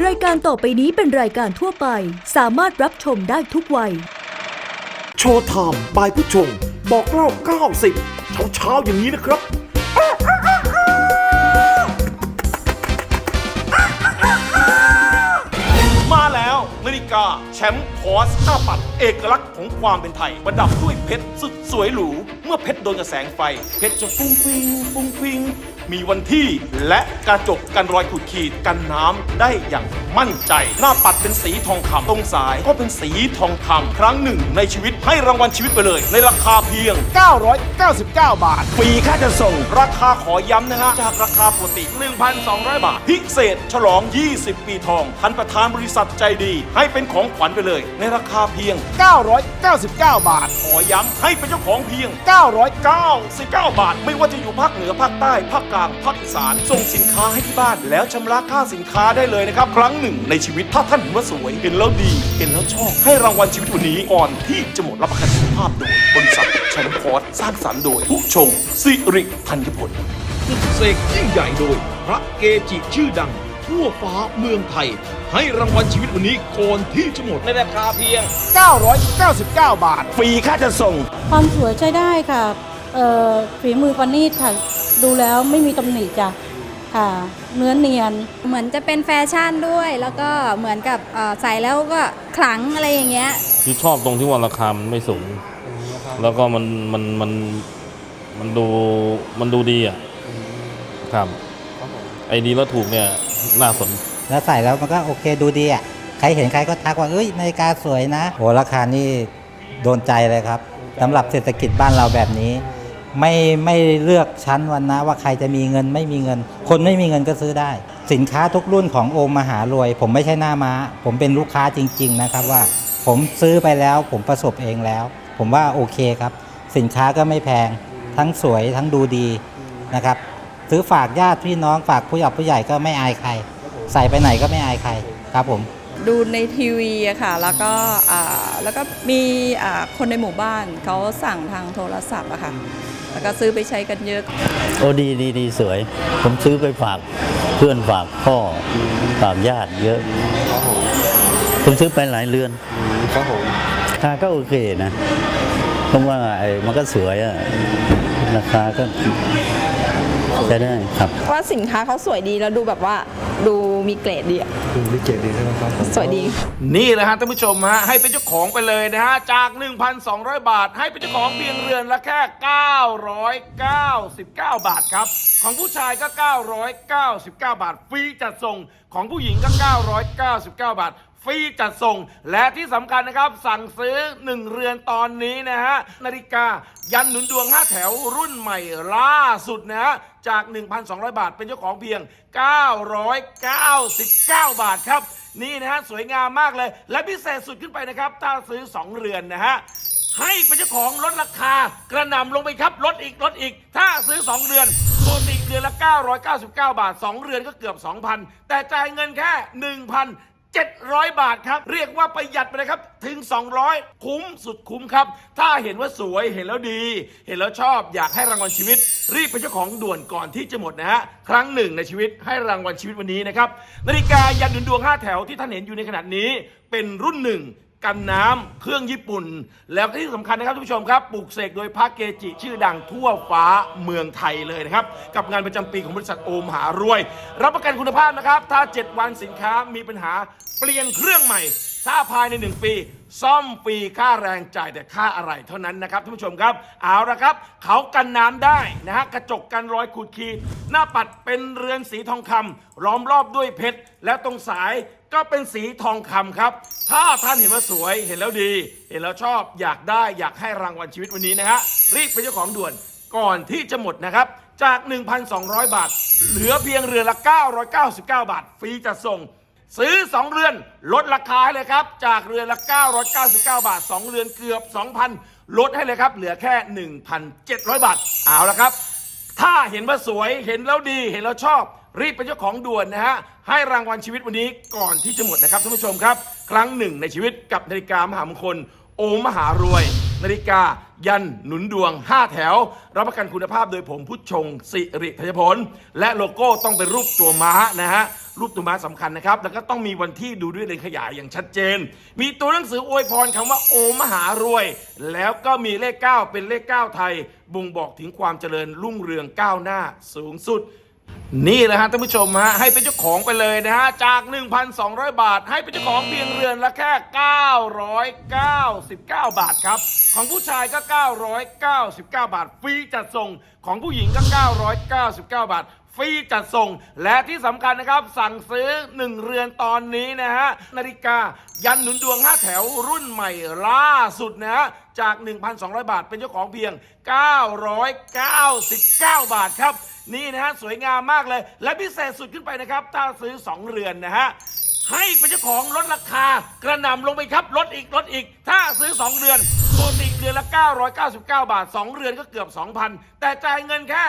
รายการต่อไปนี้เป็นรายการทั่วไป สามารถรับชมได้ทุกวัย โชว์ไทม์บายผู้ชมบอกเล่า 90 เช้าเช้าๆอย่างนี้นะครับ มาแล้วนาฬิกา แชมป์คอสห้าปัด เอกลักษณ์ของความเป็นไทย ประดับด้วยเพชรสุดสวยหรู เมื่อเพชรโดนกระแสงไฟ เพชรจะฟุ้งฟิงฟุ้งฟิง มีวันที่และกระจกกันรอยขูดขีดกันน้ำได้อย่างมั่นใจ หน้าปัดเป็นสีทองคำตรงสายก็เป็นสีทองคำครั้งหนึ่งในชีวิตให้รางวัลชีวิตไปเลย ในราคาเพียง 999 บาทฟรีค่าจะส่ง ราคาขอย้ำนะฮะจากราคาปกติ 1,200 บาท พิเศษ ฉลอง 20 ปีทองท่านประธานบริษัทใจดี ให้เป็นของขวัญไปเลย ในราคาเพียง 999 บาท ขอย้ำให้เป็นเจ้าของเพียง 999 99บาท ไม่ว่าจะอยู่ภาคเหนือภาคใต้ภาคกลางภาคอีสาน ส่งสินค้าให้ที่บ้าน แล้วชำระค่าสินค้าได้เลยนะครับ ครั้งหนึ่งในชีวิตถ้าท่านเห็นว่าสวย เห็นแล้วดี เห็นแล้วชอบ ให้รางวัลชีวิตวันนี้ก่อนที่จะหมดรับประกันสุขภาพโดยบริษัทแชมป์คอร์สสร้างสรรค์โดยผู้ชงสิริธัญผลเสกยิ่งใหญ่โดย พระเกจิชื่อดัง ทั่วฟ้าเมืองไทย ให้รางวัลชีวิตวันนี้ก่อนที่จะหมดในราคาเพียง 999 บาท ฟรีค่าจะส่ง ความสวยใช้ได้ค่ะ เอ่อฝีมือประณีตค่ะ ดูแล้วไม่มีตำหนิจ้ะค่ะ เนื้อเนียน เหมือนจะเป็นแฟชั่นด้วย แล้วก็เหมือนกับเอ่อใส่แล้วก็ขลังอะไรอย่างเงี้ย ที่ชอบตรงที่ว่าราคามันไม่สูง แล้วก็มันมันมันมันดูมันดูดีอะครับไอ้ดีแล้วถูกเนี่ยน่าสน แล้วใส่แล้วมันก็โอเคดูดีอะ ใครเห็นใครก็ทักว่าเอ้ยนาฬิกาสวยนะโหราคานี่โดนใจเลยครับสำหรับเศรษฐกิจบ้านเราแบบนี้ ไม่ไม่เลือกชั้นวันนะว่าใครจะมีเงินไม่มีเงิน คนไม่มีเงินก็ซื้อได้ สินค้าทุกรุ่นของโอมมหารวย ผมไม่ใช่หน้าม้า ผมเป็นลูกค้าจริง ๆ นะครับว่า ผมซื้อไปแล้วผมประสบเองแล้ว ผมว่าโอเคครับ สินค้าก็ไม่แพง ทั้งสวยทั้งดูดีนะครับ ซื้อฝากญาติพี่น้องฝากผู้หลักผู้ใหญ่ก็ไม่อายใคร ใส่ไปไหนก็ไม่อายใครครับผม ดูในทีวีอะค่ะ แล้วก็อ่าแล้วก็มีอ่าคนในหมู่บ้านเขาสั่งทางโทรศัพท์อะค่ะ แล้วก็ซื้อไปใช้กันเยอะ โอ้ดีดีดีสวย ผมซื้อไปฝากเพื่อนฝากพ่อฝากญาติเยอะ ผมซื้อไปหลายเรือนครับผมราคาก็โอเคนะเพราะว่าไอ้มันก็สวยอะราคาก็ ใช้ได้ครับ ว่าสินค้าเขาสวยดีแล้วดูแบบว่าดูมีเกรดดีอะมีเกรดดีใช่ไหมครับสวยดี นี่แหละฮะท่านผู้ชมฮะให้เป็นเจ้าของไปเลยนะฮะจาก 1,200 บาท ให้เป็นเจ้าของเพียงเรือนละแค่ 999 บาทครับ ของผู้ชายก็ 999 บาทฟรีจัดส่งของผู้หญิงก็ 999 บาท ฟรีจัดส่ง และที่สำคัญนะครับ สั่งซื้อ 1 เรือนตอนนี้นะฮะ นาฬิกายันหนุนดวง 5 แถวรุ่นใหม่ล่าสุดนะฮะ จาก 1,200 บาทเป็นเจ้าของเพียง 999 บาทครับ นี่นะฮะ สวยงามมากเลย และพิเศษสุดขึ้นไปนะครับ ถ้าซื้อ 2 เรือนนะฮะให้เป็นเจ้าของลดราคากระหน่ำลงไปครับลดอีกลดอีก ถ้าซื้อ 2 เดือนส่วนอีเดือนละ 999 บาท 2 เรือนก็เกือบ 2,000 แต่จ่ายเงินแค่ 700 บาทครับ เรียกว่าประหยัดไปเลยครับ ถึง 200 คุ้มสุดคุ้มครับ ถ้าเห็นว่าสวยเห็นแล้วดี เห็นแล้วชอบอยากให้รางวัลชีวิต รีบเป็นเจ้าของด่วนก่อนที่จะหมดนะฮะ ครั้งหนึ่งในชีวิตให้รางวัลชีวิตวันนี้นะครับนาฬิกายันดุนดวง5แถวที่ท่านเห็นอยู่ในขณะนี้เป็นรุ่นหนึ่ง กันน้ำเครื่องญี่ปุ่น แล้วที่สำคัญนะครับท่านผู้ชมครับปลูกเสกโดยพระเกจิ ชื่อดังทั่วฟ้าเมืองไทยเลยนะครับ กับงานประจำปีของบริษัทโอมหารวย รับประกันคุณภาพนะครับ ถ้า 7 วันสินค้ามีปัญหาเปลี่ยนเครื่องใหม่ ถ้าภายใน 1 ปี ซ่อมฟรีค่าแรงจ่ายแต่ค่าอะไรเท่านั้นนะครับท่านผู้ชมครับ เอาละครับ เขากันน้ำได้นะฮะกระจกกันรอยขูดขีด หน้าปัดเป็นเรือนสีทองคำล้อมรอบด้วยเพชร และตรงสาย ก็เป็นสีทองคำครับ ถ้าท่านเห็นว่าสวยเห็นแล้วดี เห็นแล้วชอบอยากได้อยากให้รางวัลชีวิตวันนี้นะฮะรีบเป็นเจ้าของด่วนก่อนที่จะหมดนะครับ จาก 1,200 บาท เหลือเพียงเรือละ 999 บาท ฟรีจัดส่ง ซื้อ 2 เรือนลดราคาให้เลยครับ จากเรือนละ 999 บาท 2 เรือนเกือบ 2,000 ลดให้เลยครับ เหลือแค่ 1,700 บาท เอาละครับ ถ้าเห็นว่าสวยเห็นแล้วดีเห็นแล้วชอบ รีบเป็นเจ้าของด่วนนะฮะ ให้รางวัลชีวิตวันนี้ก่อนที่จะหมดนะครับท่านผู้ชมครับ ครั้งหนึ่งในชีวิตกับนาฬิกามหามงคล โอมหารวย นาฬิกา ยันหนุนดวง 5 แถว รับประกันคุณภาพโดยผมพุทธชงสิริธัญพล และโลโก้ต้องเป็นรูปตัวม้านะฮะ รูปตัวม้าสำคัญนะครับ แล้วก็ต้องมีวันที่ดูด้วยเลนขยายอย่างชัดเจน มีตัวหนังสืออวยพรคำว่าโอมหารวย แล้วก็มีเลข 9 เป็นเลข 9 ไทย บ่งบอกถึงความเจริญรุ่งเรืองก้าวหน้าสูงสุด นี่แหละฮะท่านผู้ชมฮะให้เป็นเจ้าของไปเลยนะฮะจาก 1,200 บาท ให้เป็นเจ้าของเพียงเรือนละแค่ 999 บาทครับ ของผู้ชายก็ 999 บาท ฟรีจัดส่งของผู้หญิงก็ 999 บาท ฟรีจัดส่ง และที่สำคัญนะครับ สั่งซื้อ 1 เรือนตอนนี้นะฮะ นาฬิกายันหนุนดวง 5 แถวรุ่นใหม่ล่าสุดนะฮะ จาก 1,200 บาทเป็นเจ้าของเพียง 999 บาทครับ นี่นะฮะ สวยงามมากเลย และพิเศษสุดขึ้นไปนะครับ ถ้าซื้อ 2 เรือนนะฮะให้เป็นเจ้าของลดราคากระหน่ำลงไปครับลดอีกลดอีก ถ้าซื้อ 2 เดือนปกติเดือนละ 999 บาท 2 เรือนก็เกือบ 2,000 แต่จ่ายเงินแค่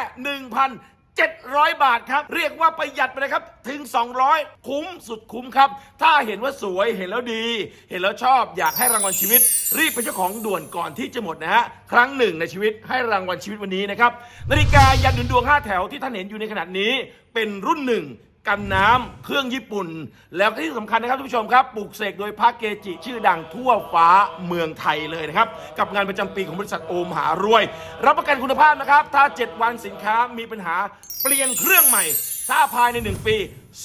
700 บาทครับ เรียกว่าประหยัดไปเลยครับ ถึง 200 คุ้มสุดคุ้มครับ ถ้าเห็นว่าสวยเห็นแล้วดี เห็นแล้วชอบอยากให้รางวัลชีวิต รีบไปเจ้าของด่วนก่อนที่จะหมดนะฮะ ครั้งหนึ่งในชีวิตให้รางวัลชีวิตวันนี้นะครับ นาฬิกายันดุนดวง5แถวที่ท่านเห็นอยู่ในขณะนี้ เป็นรุ่นหนึ่ง กันน้ำเครื่องญี่ปุ่น แล้วที่สำคัญนะครับทุกผู้ชมครับปลูกเสกโดยพระเกจิ ชื่อดังทั่วฟ้าเมืองไทยเลยนะครับ กับงานประจำปีของบริษัทโอมหารวย รับประกันคุณภาพนะครับ ถ้า 7 วันสินค้ามีปัญหาเปลี่ยนเครื่องใหม่ ถ้าภายใน 1 ปี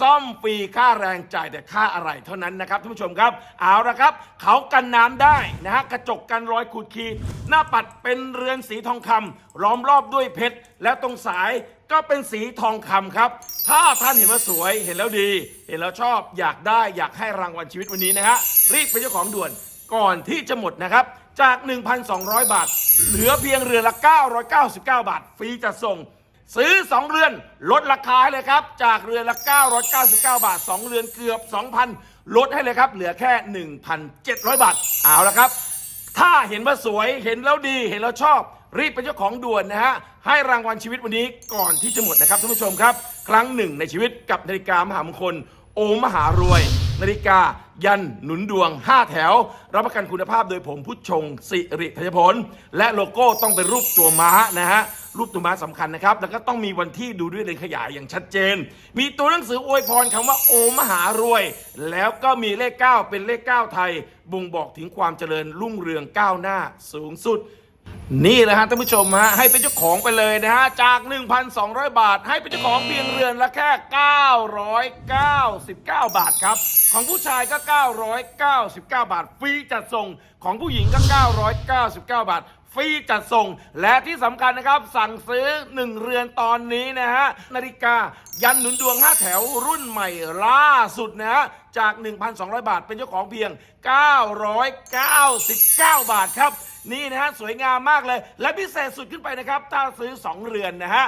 ซ่อมฟรีค่าแรงจ่ายแต่ค่าอะไรเท่านั้นนะครับท่านผู้ชมครับ เอาละครับ เขากันน้ำได้นะฮะกระจกกันรอยขูดขีดหน้าปัดเป็นเรือนสีทองคำล้อมรอบด้วยเพชร และตรงสายก็เป็นสีทองคำครับ ถ้าท่านเห็นว่าสวยเห็นแล้วดี เห็นแล้วชอบอยากได้อยากให้รางวัลชีวิตวันนี้นะฮะรีบเป็นเจ้าของด่วนก่อนที่จะหมดนะครับจาก 1,200 บาท เหลือเพียงเรือนละ 999 บาท ฟรีจัดส่ง ซื้อ 2 เรือนลดราคาให้เลยครับ จากเรือนละ 999 บาท 2 เรือนเกือบ 2,000 ลดให้เลยครับ เหลือแค่ 1,700 บาท เอาละครับ ถ้าเห็นว่าสวยเห็นแล้วดีเห็นแล้วชอบ รีบเป็นเจ้าของด่วนนะฮะ ให้รางวัลชีวิตวันนี้ก่อนที่จะหมดนะครับท่านผู้ชมครับ ครั้งหนึ่งในชีวิตกับนาฬิกามหามงคล โอมหารวย นาฬิกา ยันหนุนดวง 5 แถว รับประกันคุณภาพโดยผมพุทธชงสิริธัญพล และโลโก้ต้องเป็นรูปตัวม้านะฮะ รูปตัวม้าสำคัญนะครับ แล้วก็ต้องมีวันที่ดูด้วยเลนขยายอย่างชัดเจน มีตัวหนังสืออวยพรคำว่าโอมหารวย แล้วก็มีเลข 9 เป็นเลข 9 ไทย บ่งบอกถึงความเจริญรุ่งเรืองก้าวหน้าสูงสุด นี่แหละฮะท่านผู้ชมฮะให้เป็นเจ้าของไปเลยนะฮะจาก 1,200 บาท ให้เป็นเจ้าของเพียงเรือนละแค่ 999 บาทครับ ของผู้ชายก็ 999 บาท ฟรีจัดส่งของผู้หญิงก็ 999 บาท ฟรีจัดส่ง และที่สำคัญนะครับ สั่งซื้อ 1 เรือนตอนนี้นะฮะนาฬิกายันหนุนดวง 5 แถวรุ่นใหม่ล่าสุดนะฮะ จาก 1,200 บาท เป็นเจ้าของเพียง 999 บาทครับ นี่นะฮะ สวยงามมากเลย และพิเศษสุดขึ้นไปนะครับ ถ้าซื้อ 2 เรือนนะฮะ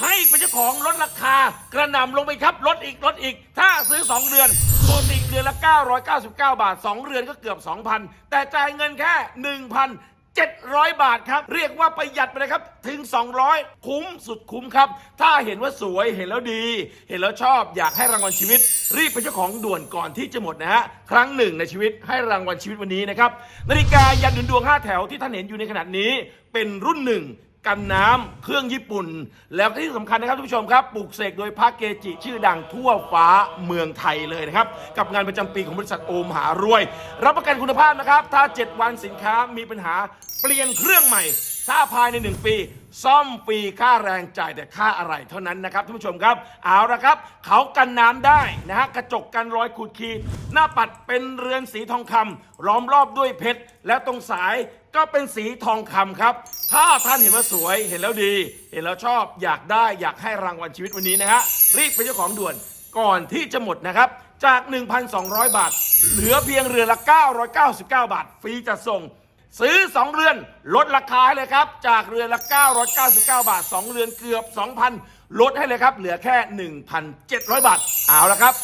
ให้เป็นเจ้าของลดราคากระหน่ำลงไปครับลดอีกลดอีก ถ้าซื้อ 2เดือนปกติเดือนละ 999 บาท 2 เรือนก็เกือบ 2,000 แต่จ่ายเงินแค่ 1,000 700 บาทครับ เรียกว่าประหยัดไปเลยครับ ถึง 200 คุ้มสุดคุ้มครับ ถ้าเห็นว่าสวยเห็นแล้วดี เห็นแล้วชอบอยากให้รางวัลชีวิต รีบไปเจ้าของด่วนก่อนที่จะหมดนะฮะ ครั้งหนึ่งในชีวิตให้รางวัลชีวิตวันนี้นะครับ นาฬิกายันดุนดวง5แถวที่ท่านเห็นอยู่ในขณะนี้ เป็นรุ่นหนึ่ง กันน้ำเครื่องญี่ปุ่น แล้วที่สำคัญนะครับท่านผู้ชมครับปลูกเสกโดยพระเกจิ ชื่อดังทั่วฟ้าเมืองไทยเลยนะครับ กับงานประจำปีของบริษัทโอมหารวย รับประกันคุณภาพนะครับ ถ้า 7 วันสินค้ามีปัญหาเปลี่ยนเครื่องใหม่ ถ้าภายใน 1 ปี ซ่อมฟรีค่าแรงจ่ายแต่ค่าอะไรเท่านั้นนะครับท่านผู้ชมครับ เอาละครับ เขากันน้ำได้นะฮะกระจกกันรอยขูดขีดหน้าปัดเป็นเรือนสีทองคำล้อมรอบด้วยเพชรและตรงสาย ก็เป็นสีทองคำครับ ถ้าท่านเห็นว่าสวยเห็นแล้วดี เห็นแล้วชอบอยากได้อยากให้รางวัลชีวิตวันนี้นะฮะรีบเป็นเจ้าของด่วนก่อนที่จะหมดนะครับ จาก 1,200 บาท เหลือเพียงเรือนละ 999 บาท ฟรีจัดส่ง ซื้อ 2 เรือนลดราคาให้เลยครับ จากเรือนละ 999 บาท 2 เรือนเกือบ 2,000 ลดให้เลยครับ เหลือแค่ 1,700 บาท เอาละครับ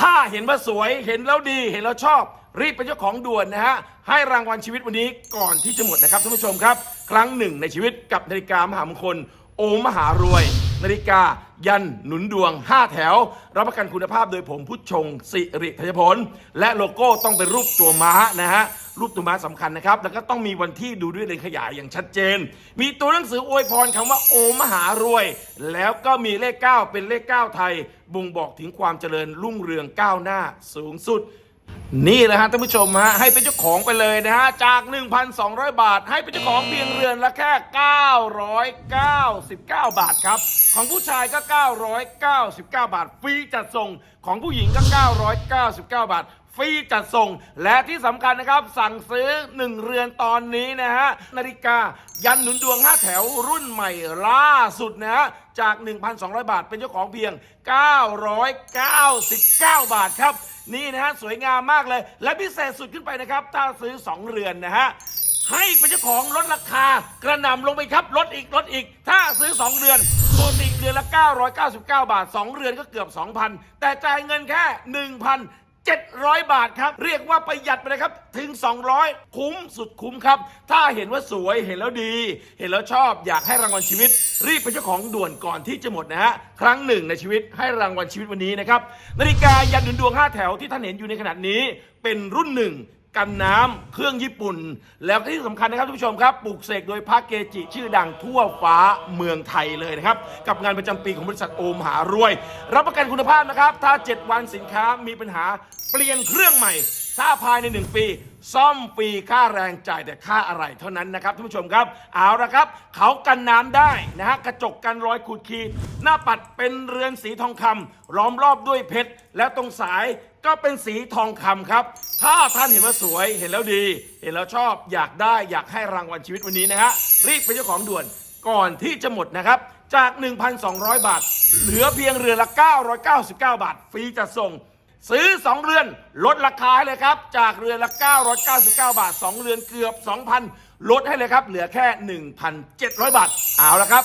ถ้าเห็นว่าสวยเห็นแล้วดีเห็นแล้วชอบ รีบเป็นเจ้าของด่วนนะฮะ ให้รางวัลชีวิตวันนี้ก่อนที่จะหมดนะครับท่านผู้ชมครับ ครั้งหนึ่งในชีวิตกับนาฬิกามหามงคล โอมมหารวย นาฬิกา ยันหนุนดวง 5 แถว รับประกันคุณภาพโดยผมพุชชง สิริธัญพล และโลโก้ต้องเป็นรูปตัวม้านะฮะรูปตัวม้าสำคัญนะครับ แล้วก็ต้องมีวันที่ดูด้วยเลนขยายอย่างชัดเจน มีตัวหนังสืออวยพรคำว่าโอมหารวย แล้วก็มีเลข 9 เป็นเลข 9 ไทย บ่งบอกถึงความเจริญรุ่งเรืองก้าวหน้าสูงสุด นี่แหละฮะท่านผู้ชมฮะให้เป็นเจ้าของไปเลยนะฮะจาก 1,200 บาท ให้เป็นเจ้าของเพียงเรือนละแค่ 999 บาทครับ ของผู้ชายก็ 999 บาทฟรีจัดส่งของผู้หญิงก็ 999 บาท ฟรีจัดส่ง และที่สำคัญนะครับ สั่งซื้อ 1 เรือนตอนนี้นะฮะนาฬิกายันหนุนดวง 5 แถวรุ่นใหม่ล่าสุดนะฮะจาก 1,200 บาทเป็นเจ้าของเพียง 999 บาทครับ นี่นะฮะสวยงามมากเลย และพิเศษสุดขึ้นไปนะครับ ถ้าซื้อ 2 เรือนนะฮะให้เป็นเจ้าของลดราคากระหน่ำลงไปครับลดอีกลดอีก ถ้าซื้อ 2 เรือนปกติเดือนละ 999 บาท 2 เรือนก็เกือบ 2,000 แต่จ่ายเงินแค่ 700 บาทครับ เรียกว่าประหยัดไปเลยครับ ถึง 200 คุ้มสุดคุ้มครับ ถ้าเห็นว่าสวยเห็นแล้วดี เห็นแล้วชอบอยากให้รางวัลชีวิต รีบไปเจ้าของด่วนก่อนที่จะหมดนะฮะ ครั้งหนึ่งในชีวิตให้รางวัลชีวิตวันนี้นะครับ นาฬิกายันดุนดวง 5 แถวที่ท่านเห็นอยู่ในขณะนี้ เป็นรุ่นหนึ่ง กันน้ำเครื่องญี่ปุ่น แล้วที่สำคัญนะครับท่านผู้ชมครับปลูกเสกโดยพระเกจิ ชื่อดังทั่วฟ้าเมืองไทยเลยนะครับ กับงานประจำปีของบริษัทโอมหารวย รับประกันคุณภาพนะครับ ถ้า 7 วันสินค้ามีปัญหาเปลี่ยนเครื่องใหม่ ถ้าภายใน 1 ปี ซ่อมฟรีค่าแรงจ่ายแต่ค่าอะไรเท่านั้นนะครับท่านผู้ชมครับ เอาละครับ เขากันน้ำได้นะฮะกระจกกันรอยขูดขีดหน้าปัดเป็นเรือนสีทองคำล้อมรอบด้วยเพชรและตรงสายก็เป็นสีทองคำครับ ถ้าท่านเห็นว่าสวยเห็นแล้วดี เห็นแล้วชอบอยากได้อยากให้รางวัลชีวิตวันนี้นะฮะรีบเป็นเจ้าของด่วน ก่อนที่จะหมดนะครับ จาก 1,200 บาท เหลือเพียงเรือนละ 999 บาท ฟรีจัดส่ง ซื้อ 2 เรือนลดราคาให้เลยครับ จากเรือนละ 999 บาท 2 เรือนเกือบ 2,000 ลดให้เลยครับ เหลือแค่ 1,700 บาท เอาละครับ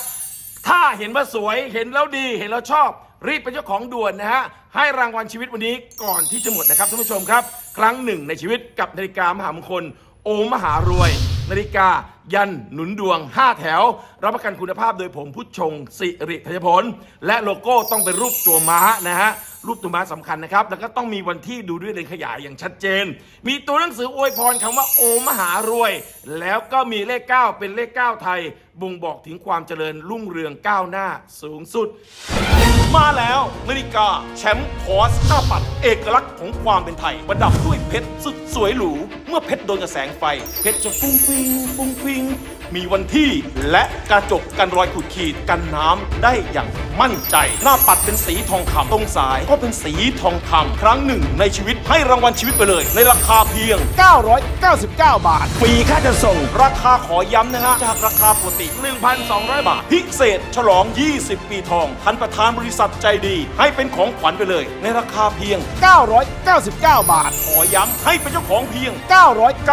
ถ้าเห็นว่าสวยเห็นแล้วดีเห็นแล้วชอบ รีบเป็นเจ้าของด่วนนะฮะ ให้รางวัลชีวิตวันนี้ก่อนที่จะหมดนะครับท่านผู้ชมครับ ครั้งหนึ่งในชีวิตกับนาฬิกามหามงคล โอมหารวย นาฬิกายันหนุนดวง 5 แถว รับประกันคุณภาพโดยผมพุชชงสิริธัญพล และโลโก้ต้องเป็นรูปตัวม้านะฮะ รูปตัวม้าสำคัญนะครับ แล้วก็ต้องมีวันที่ดูด้วยเลนขยายอย่างชัดเจน มีตัวหนังสืออวยพรคำว่าโอมหารวย แล้วก็มีเลข 9 เป็นเลข 9 ไทย บ่งบอกถึงความเจริญรุ่งเรืองก้าวหน้าสูงสุด มาแล้วนาฬิกาแชมป์คอสหน้าปัด เอกลักษณ์ของความเป็นไทย ประดับด้วยเพชรสุดสวยหรู เมื่อเพชรโดนกระแสงไฟ เพชรจะฟุ้งฟิงฟุ้งฟิง冰 มีวันที่ และกระจกกันรอยขูดขีดกันน้ำได้อย่างมั่นใจ หน้าปัดเป็นสีทองคำตรงสายก็เป็นสีทองคำครั้งหนึ่งในชีวิตให้รางวัลชีวิตไปเลย ในราคาเพียง 999 บาทฟรีค่าจะส่ง ราคาขอย้ำนะฮะจากราคาปกติ 1,200 บาท พิเศษ ฉลอง 20 ปีทองท่านประธานบริษัทใจดี ให้เป็นของขวัญไปเลย ในราคาเพียง 999 บาท ขอย้ำให้เป็นเจ้าของเพียง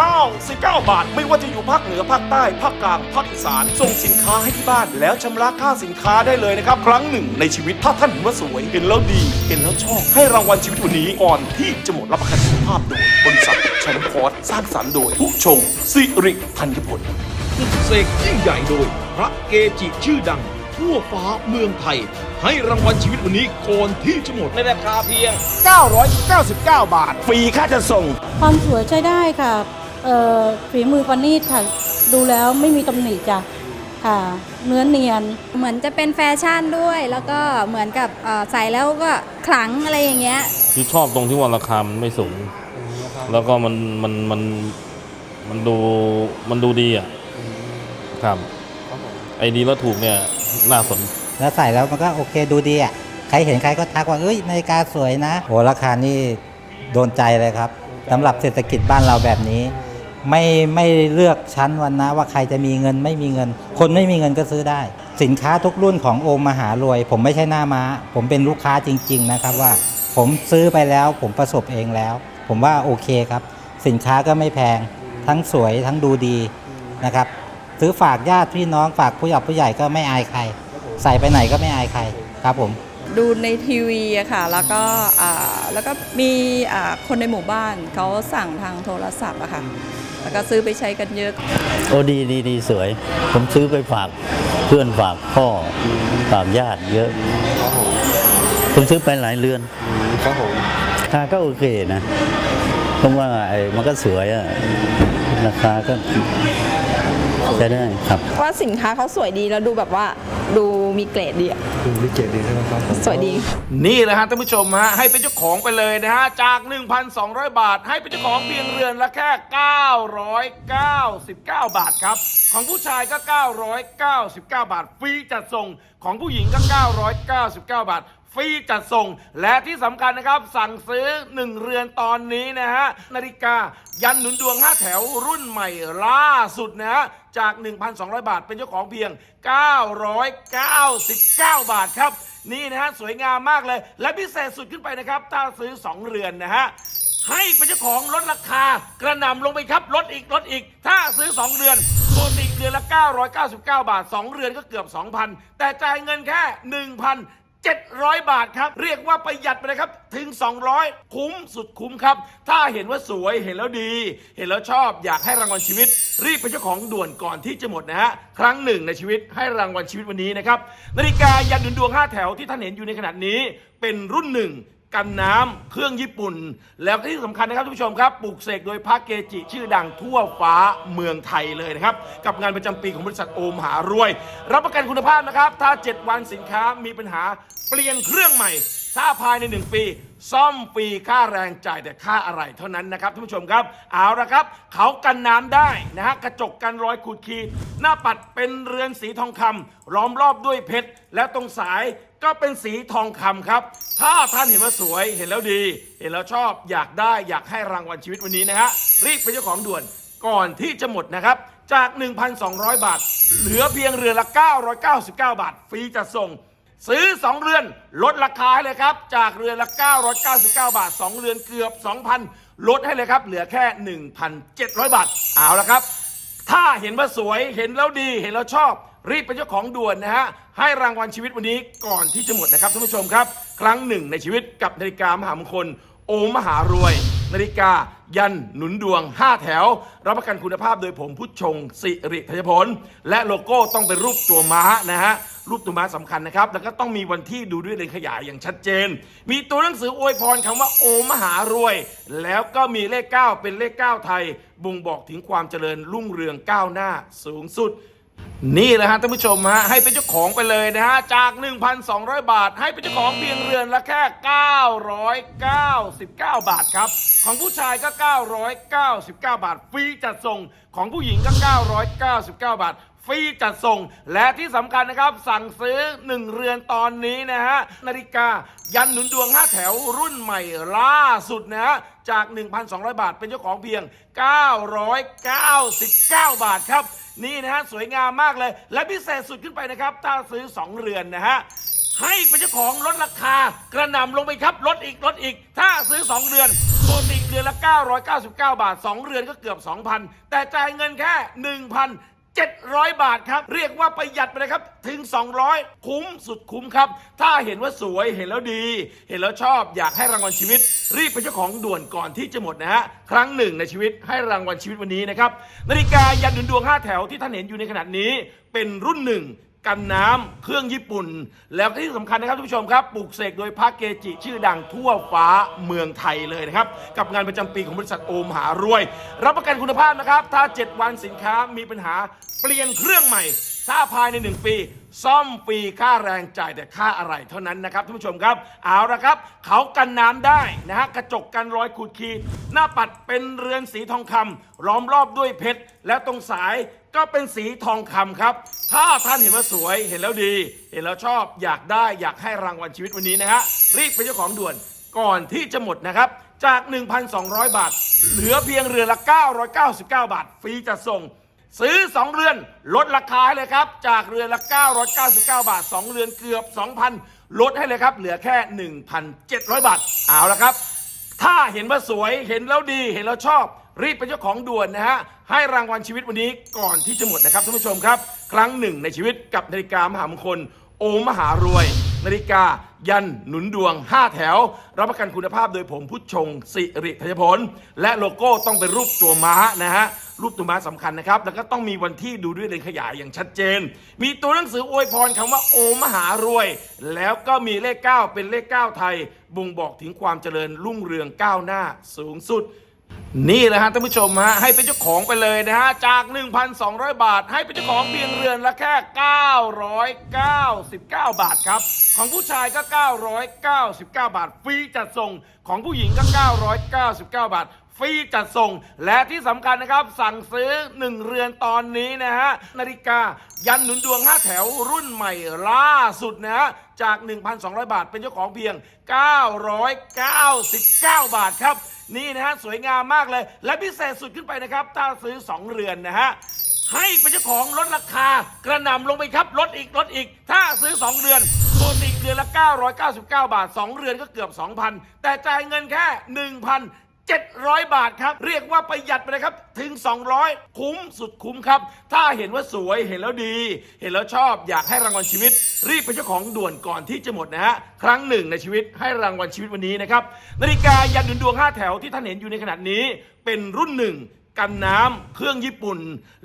999 บาท ไม่ว่าจะอยู่ภาคเหนือภาคใต้ภาคกลางภาคอีสานส่งสินค้าให้ที่บ้าน แล้วชำระค่าสินค้าได้เลยนะครับ ครั้งหนึ่งในชีวิตถ้าท่านเห็นว่าสวย เห็นแล้วดี เห็นแล้วชอบ ให้รางวัลชีวิตวันนี้ก่อนที่จะหมดรับประกันสุขภาพโดยบริษัทแชมป์คอร์สสร้างสรรค์โดยผู้ชงสิริธัญพลปลุกเสกยิ่งใหญ่โดย พระเกจิชื่อดัง ทั่วฟ้าเมืองไทย ให้รางวัลชีวิตวันนี้ก่อนที่จะหมดในราคาเพียง 999 บาท ฟรีค่าจะส่ง ความสวยใช้ได้ค่ะ เอ่อฝีมือประณีตค่ะ ดูแล้วไม่มีตำหนิจ้ะค่ะ เนื้อเนียน เหมือนจะเป็นแฟชั่นด้วย แล้วก็เหมือนกับเอ่อใส่แล้วก็ขลังอะไรอย่างเงี้ย คือชอบตรงที่ว่าราคามันไม่สูง แล้วก็มันมันมันมันดูมันดูดีอะครับไอ้ดีแล้วถูกเนี่ยน่าสน แล้วใส่แล้วมันก็โอเคดูดีอะ ใครเห็นใครก็ทักว่าเอ้ยนาฬิกาสวยนะ โหราคานี่โดนใจเลยครับสำหรับเศรษฐกิจบ้านเราแบบนี้ ไม่ไม่เลือกชั้นวันนะว่าใครจะมีเงินไม่มีเงิน คนไม่มีเงินก็ซื้อได้ สินค้าทุกรุ่นของโอมมหารวย ผมไม่ใช่หน้าม้า ผมเป็นลูกค้าจริง ๆ นะครับว่าผมซื้อไปแล้วผมประสบเองแล้ว ผมว่าโอเคครับ สินค้าก็ไม่แพง ทั้งสวยทั้งดูดีนะครับซื้อฝากญาติพี่น้องฝากผู้ใหญ่ผู้ใหญ่ก็ไม่อายใคร ใส่ไปไหนก็ไม่อายใครครับผม ดูในทีวีอะค่ะ แล้วก็แล้วก็มีคนในหมู่บ้านเขาสั่งทางโทรศัพท์อะค่ะ แล้วก็ซื้อไปใช้กันเยอะ โอ้ดีดีดีสวย ผมซื้อไปฝากเพื่อนฝากพ่อฝากญาติเยอะผมซื้อไปหลายเรือนครับผมราคาก็โอเคนะเพราะว่าไอ้มันก็สวยอะราคาก็ ใช้ได้ครับ ว่าสินค้าเขาสวยดีแล้วดูแบบว่าดูมีเกรดดีอะดูดิเกตดีใช่ไหมครับผมสวยดี นี่แหละฮะท่านผู้ชมฮะให้เป็นเจ้าของไปเลยนะฮะจาก 1,200 บาท ให้เป็นเจ้าของเพียงเรือนละแค่ 999 บาทครับ ของผู้ชายก็ 999 บาทฟรีจัดส่งของผู้หญิงก็ 999 บาท ฟรีจัดส่ง และที่สำคัญนะครับ สั่งซื้อ 1 เรือนตอนนี้นะฮะนาฬิกายันหนุนดวง 5 แถวรุ่นใหม่ล่าสุดนะฮะจาก 1,200 บาทเป็นเจ้าของเพียง 999 บาทครับ นี่นะฮะสวยงามมากเลย และพิเศษสุดขึ้นไปนะครับถ้าซื้อ 2 เรือนนะฮะให้เป็นเจ้าของลดราคากระหน่ำลงไปครับลดอีกลดอีก ถ้าซื้อ 2 เดือนปกติเดือนละ 999 บาท 2 เรือนก็เกือบ 2,000 แต่จ่ายเงินแค่ 700 บาทครับ เรียกว่าประหยัดไปเลยครับ ถึง 200 คุ้มสุดคุ้มครับ ถ้าเห็นว่าสวยเห็นแล้วดี เห็นแล้วชอบอยากให้รางวัลชีวิต รีบไปเจ้าของด่วนก่อนที่จะหมดนะฮะ ครั้งหนึ่งในชีวิตให้รางวัลชีวิตวันนี้นะครับ นาฬิกายันดุนดวง5แถวที่ท่านเห็นอยู่ในขณะนี้ เป็นรุ่นหนึ่ง กันน้ำเครื่องญี่ปุ่น แล้วที่สำคัญนะครับท่านผู้ชมครับปลูกเสกโดยพระเกจิ ชื่อดังทั่วฟ้าเมืองไทยเลยนะครับ กับงานประจำปีของบริษัทโอมหารวย รับประกันคุณภาพนะครับ ถ้า 7 วันสินค้ามีปัญหาเปลี่ยนเครื่องใหม่ ถ้าภายใน 1 ปี ซ่อมฟรีค่าแรงจ่ายแต่ค่าอะไรเท่านั้นนะครับท่านผู้ชมครับ เอาละครับ เขากันน้ำได้นะฮะกระจกกันรอยขูดขีดหน้าปัดเป็นเรือนสีทองคำล้อมรอบด้วยเพชรและตรงสาย ก็เป็นสีทองคำครับ ถ้าท่านเห็นว่าสวยเห็นแล้วดี เห็นแล้วชอบอยากได้อยากให้รางวัลชีวิตวันนี้นะฮะรีบเป็นเจ้าของด่วนก่อนที่จะหมดนะครับ จาก 1,200 บาท เหลือเพียงเรือละ 999 บาท ฟรีจัดส่ง ซื้อ 2 เรือนลดราคาให้เลยครับ จากเรือนละ 999 บาท 2 เรือนเกือบ 2,000 ลดให้เลยครับ เหลือแค่ 1,700 บาท เอาละครับ ถ้าเห็นว่าสวยเห็นแล้วดีเห็นแล้วชอบ รีบเป็นเจ้าของด่วนนะฮะ ให้รางวัลชีวิตวันนี้ก่อนที่จะหมดนะครับท่านผู้ชมครับ ครั้งหนึ่งในชีวิตกับนาฬิกามหามงคล โอมหารวย นาฬิกา ยันหนุนดวง 5 แถว รับประกันคุณภาพโดยผมพุทธชง สิริธยพล และโลโก้ต้องเป็นรูปตัวม้านะฮะรูปตัวม้าสำคัญนะครับ แล้วก็ต้องมีวันที่ดูด้วยเลนขยายอย่างชัดเจน มีตัวหนังสืออวยพรคำว่าโอมหารวย แล้วก็มีเลข 9 เป็นเลข 9 ไทย บ่งบอกถึงความเจริญรุ่งเรืองก้าวหน้าสูงสุด นี่แหละฮะท่านผู้ชมฮะให้เป็นเจ้าของไปเลยนะฮะจาก 1,200 บาท ให้เป็นเจ้าของเพียงเรือนละแค่ 999 บาทครับ ของผู้ชายก็ 999 บาท ฟรีจัดส่งของผู้หญิงก็ 999 บาท รีจัดส่ง และที่สำคัญนะครับสั่งซื้อ 1 เรือนตอนนี้นะฮะนาฬิกายันหนุนดวง 5 แถวรุ่นใหม่ล่าสุดนะฮะจาก 1,200 บาทเป็นเจ้าของเพียง 999 บาทครับ นี่นะฮะสวยงามมากเลย และพิเศษสุดขึ้นไปนะครับถ้าซื้อ 2 เรือนนะฮะให้เป็นเจ้าของลดราคากระหน่ำลงไปครับลดอีกลดอีก ถ้าซื้อ 2เดือนปกติเดือนละ 999 บาท 2 เรือนก็เกือบ 2,000 แต่จ่ายเงินแค่ 700 บาทครับ เรียกว่าประหยัดไปเลยครับ ถึง 200 คุ้มสุดคุ้มครับ ถ้าเห็นว่าสวยเห็นแล้วดี เห็นแล้วชอบอยากให้รางวัลชีวิต รีบไปเจ้าของด่วนก่อนที่จะหมดนะฮะครั้งหนึ่งในชีวิตให้รางวัลชีวิตวันนี้นะครับนาฬิกายันหนุนดวง5แถวที่ท่านเห็นอยู่ในขณะนี้ เป็นรุ่นหนึ่ง กันน้ำเครื่องญี่ปุ่น แล้วที่สำคัญนะครับท่านผู้ชมครับปลูกเสกโดยพระเกจิ ชื่อดังทั่วฟ้าเมืองไทยเลยนะครับ กับงานประจำปีของบริษัทโอมหารวย รับประกันคุณภาพนะครับ ถ้า 7 วันสินค้ามีปัญหาเปลี่ยนเครื่องใหม่ ถ้าภายใน 1 ปี ซ่อมฟรีค่าแรงจ่ายแต่ค่าอะไรเท่านั้นนะครับท่านผู้ชมครับ เอาละครับ เขากันน้ำได้นะฮะกระจกกันรอยขูดขีดหน้าปัดเป็นเรือนสีทองคำล้อมรอบด้วยเพชรและตรงสายก็เป็นสีทองคำครับ ถ้าท่านเห็นว่าสวยเห็นแล้วดี เห็นแล้วชอบอยากได้อยากให้รางวัลชีวิตวันนี้นะฮะรีบเป็นเจ้าของด่วน ก่อนที่จะหมดนะครับ จาก 1,200 บาท เหลือเพียงเรือนละ 999 บาท ฟรีจัดส่ง ซื้อ 2 เรือนลดราคาให้เลยครับ จากเรือนละ 999 บาท 2 เรือนเกือบ 2,000 ลดให้เลยครับ เหลือแค่ 1,700 บาท เอาละครับ ถ้าเห็นว่าสวยเห็นแล้วดีเห็นแล้วชอบ รีบเป็นเจ้าของด่วนนะฮะ ให้รางวัลชีวิตวันนี้ก่อนที่จะหมดนะครับท่านผู้ชมครับ ครั้งหนึ่งในชีวิตกับนาฬิกามหามงคล โอมหารวย นาฬิกา ยันหนุนดวง 5 แถว รับประกันคุณภาพโดยผมพุทธชงสิริธัญพลและโลโก้ต้องเป็นรูปตัวม้านะฮะ รูปตัวม้าสำคัญนะครับ แล้วก็ต้องมีวันที่ดูด้วยเลนขยายอย่างชัดเจน มีตัวหนังสืออวยพรคำว่าโอมหารวย แล้วก็มีเลข 9 เป็นเลข 9 ไทย บ่งบอกถึงความเจริญรุ่งเรืองก้าวหน้าสูงสุดนี่แหละฮะท่านผู้ชมฮะให้เป็นเจ้าของไปเลยนะฮะจาก 1,200 บาท ให้เป็นเจ้าของเพียงเรือนละแค่ 999 บาทครับ ของผู้ชายก็ 999 บาท ฟรีจัดส่งของผู้หญิงก็ 999 บาท ฟรีจัดส่ง และที่สำคัญนะครับ สั่งซื้อ 1 เรือนตอนนี้นะฮะนาฬิกายันหนุนดวง 5 แถวรุ่นใหม่ล่าสุดนะฮะจาก 1,200 บาทเป็นเจ้าของเพียง 999 บาทครับ นี่นะฮะสวยงามมากเลย และพิเศษสุดขึ้นไปนะครับ ถ้าซื้อ 2 เรือนนะฮะให้เป็นเจ้าของลดราคากระหน่ำลงไปครับลดอีกลดอีก ถ้าซื้อ 2 เรือนปกติเดือนละ 999 บาท 2 เรือนก็เกือบ 2,000 แต่จ่ายเงินแค่ 700 บาทครับ เรียกว่าประหยัดไปเลยครับ ถึง 200 คุ้มสุดคุ้มครับ ถ้าเห็นว่าสวยเห็นแล้วดี เห็นแล้วชอบอยากให้รางวัลชีวิต รีบเป็นเจ้าของด่วนก่อนที่จะหมดนะฮะครั้งหนึ่งในชีวิตให้รางวัลชีวิตวันนี้นะครับนาฬิกายันดุนดวง 5 แถวที่ท่านเห็นอยู่ในขณะนี้ เป็นรุ่นหนึ่งกันน้ำเครื่องญี่ปุ่น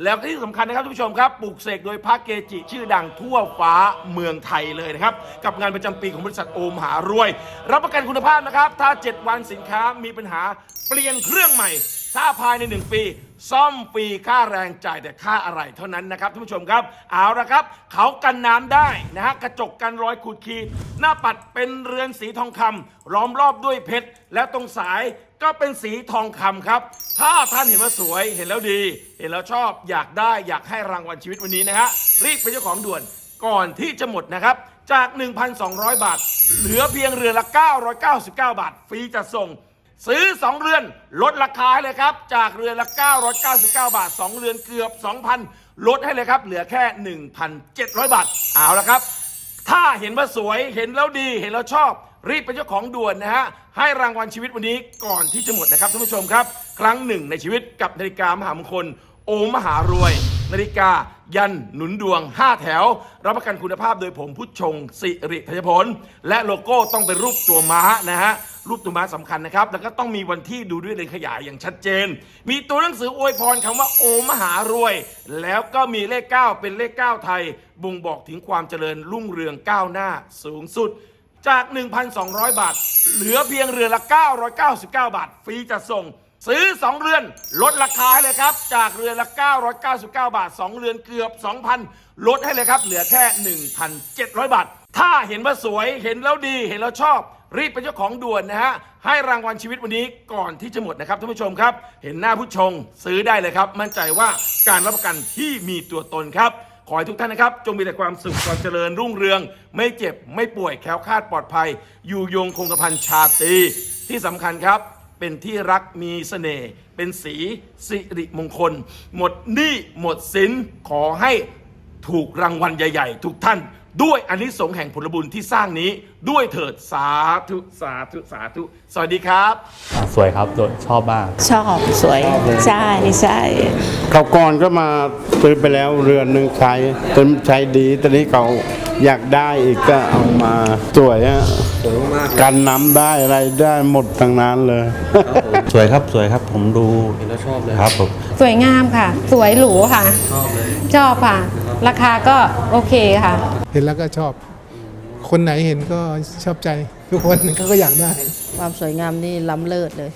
แล้วที่สำคัญนะครับท่านผู้ชมครับปลูกเสกโดยพระเกจิ ชื่อดังทั่วฟ้าเมืองไทยเลยนะครับ กับงานประจำปีของบริษัทโอมหารวย รับประกันคุณภาพนะครับ ถ้า 7 วันสินค้ามีปัญหา เปลี่ยนเครื่องใหม่ ถ้าภายใน 1 ปี ซ่อมฟรีค่าแรงจ่ายแต่ค่าอะไรเท่านั้นนะครับท่านผู้ชมครับ เอาละครับ เขากันน้ำได้นะฮะกระจกกันรอยขูดขีด หน้าปัดเป็นเรือนสีทองคำล้อมรอบด้วยเพชร และตรงสายก็เป็นสีทองคำครับ ถ้าท่านเห็นว่าสวยเห็นแล้วดี เห็นแล้วชอบอยากได้อยากให้รางวัลชีวิตวันนี้นะฮะรีบเป็นเจ้าของด่วน ก่อนที่จะหมดนะครับ จาก 1,200 บาท เหลือเพียงเรือนละ 999 บาท ฟรีจัดส่ง ซื้อ 2 เรือนลดราคาให้เลยครับ จากเรือนละ 999 บาท 2 เรือนเกือบ 2,000 ลดให้เลยครับ เหลือแค่ 1,700 บาท เอาละครับ ถ้าเห็นว่าสวยเห็นแล้วดีเห็นแล้วชอบ รีบเป็นเจ้าของด่วนนะฮะ ให้รางวัลชีวิตวันนี้ก่อนที่จะหมดนะครับท่านผู้ชมครับ ครั้งหนึ่งในชีวิตกับนาฬิกามหามงคล โอมหารวย นาฬิกา ยันหนุนดวง 5 แถว รับประกันคุณภาพโดยผมพุทธชงสิริธัญพล และโลโก้ต้องเป็นรูปตัวม้านะฮะ รูปตัวม้าสำคัญนะครับ แล้วก็ต้องมีวันที่ดูด้วยเลนขยายอย่างชัดเจน มีตัวหนังสืออวยพรคำว่าโอมหารวย แล้วก็มีเลข 9 เป็นเลข 9 ไทย บ่งบอกถึงความเจริญรุ่งเรืองก้าวหน้าสูงสุดจาก 1,200 บาท เหลือเพียงเรือละ 999 บาท ฟรีจัดส่ง ซื้อ 2 เรือนลดราคาให้เลยครับ จากเรือนละ 999 บาท 2 เรือนเกือบ 2,000 ลดให้เลยครับ เหลือแค่ 1,700 บาท ถ้าเห็นว่าสวยเห็นแล้วดีเห็นแล้วชอบ รีบเป็นเจ้าของด่วนนะฮะ ให้รางวัลชีวิตวันนี้ก่อนที่จะหมดนะครับท่านผู้ชมครับ เห็นหน้าผู้ชงซื้อได้เลยครับ มั่นใจว่าการรับประกันที่มีตัวตนครับขอให้ทุกท่านนะครับ จงมีแต่ความสุขความเจริญรุ่งเรือง ไม่เจ็บไม่ป่วยแคล้วคลาดปลอดภัย อยู่ยงคงกระพันชาตีที่สำคัญครับ เป็นที่รักมีเสน่ห์เป็นสีสิริมงคล หมดหนี้หมดสินขอให้ถูกรางวัลใหญ่ ๆ ทุกท่าน ด้วยอานิสงส์แห่งผลบุญที่สร้างนี้ด้วยเถิดสาธุสาธุสาธุ สวัสดีครับ สวยครับโดยชอบมากชอบสวย ใช่ใช่เขาก่อนก็มาซื้อไปแล้วเรือนหนึ่งใช้จนใช้ดีตอนนี้เขาอยากได้อีกก็เอามาสวยฮะกันน้ำได้อะไรได้หมดทั้งนั้นเลย สวยครับสวยครับผมดูเห็นแล้วชอบเลยครับผมสวยงามค่ะ สวยหรูค่ะ ชอบเลยชอบค่ะ ราคาก็โอเคค่ะ เห็นแล้วก็ชอบ คนไหนเห็นก็ชอบใจ ทุกคนเขาก็อยากได้ ความสวยงามนี่ล้ำเลิศเลย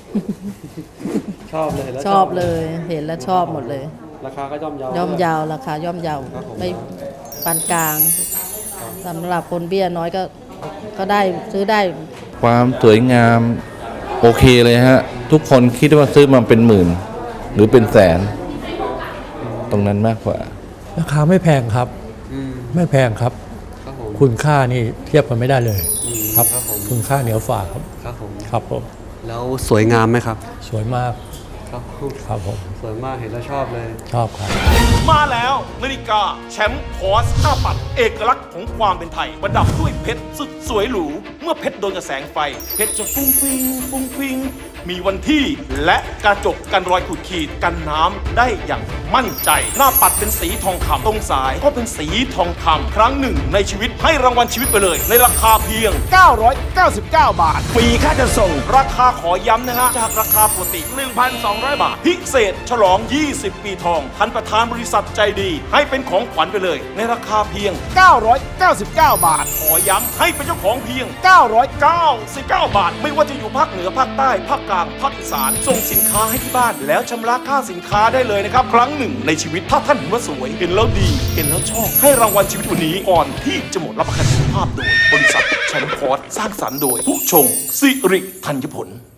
ชอบเลยแล้วชอบเลยเห็นแล้วชอบหมดเลย ราคาก็ย่อมเยาย่อมเยาวราคาย่อมเยาวครับผม ไม่ปานกลางสำหรับคนเบี้ยน้อยก็ก็ได้ซื้อได้ ความสวยงามโอเคเลยฮะ ทุกคนคิดว่าซื้อมาเป็นหมื่น หรือเป็นแสน ตรงนั้นมากกว่า ราคาไม่แพงครับไม่แพงครับ ครับผม คุณค่านี่เทียบกันไม่ได้เลยอืมครับ ครับผม คุณค่าเหนือฝ่าครับครับผม ครับผมแล้วสวยงามไหมครับ สวยมาก ครับ ครับผมสวยมากเห็นแล้วชอบเลย ชอบครับ มาแล้วนาฬิกาแชมป์พอส5ปัด เอกลักษณ์ของความเป็นไทย ประดับด้วยเพชรสุดสวยหรู เมื่อเพชรโดนกระแสงไฟ เพชรจะฟุ้งฟิงฟุ้งฟิง มีวันที่และกระจกกันรอยขูดขีดกันน้ำได้อย่างมั่นใจ หน้าปัดเป็นสีทองคำตรงสายก็เป็นสีทองคำครั้งหนึ่งในชีวิตให้รางวัลชีวิตไปเลย ในราคาเพียง 999 บาทฟรีค่าจะส่ง ราคาขอย้ำนะฮะจากราคาปกติ 1,200 บาทพิเศษฉลอง 20 ปีทองท่านประธานบริษัทใจดี ให้เป็นของขวัญไปเลย ในราคาเพียง 999 บาท ขอย้ำให้เป็นเจ้าของเพียง 999 บาท ไม่ว่าจะอยู่ภาคเหนือภาคใต้ภาคกลางภาคอีสานส่งสินค้าให้ที่บ้าน แล้วชำระค่าสินค้าได้เลยนะครับ ครั้งหนึ่งในชีวิตถ้าท่านเห็นว่าสวย เห็นแล้วดี เห็นแล้วชอบ ให้รางวัลชีวิตวันนี้ก่อนที่จะหมดรับประกันสุขภาพโดยบริษัทแชมป์คอร์สสร้างสรรค์โดยผู้ชงสิริธัญผล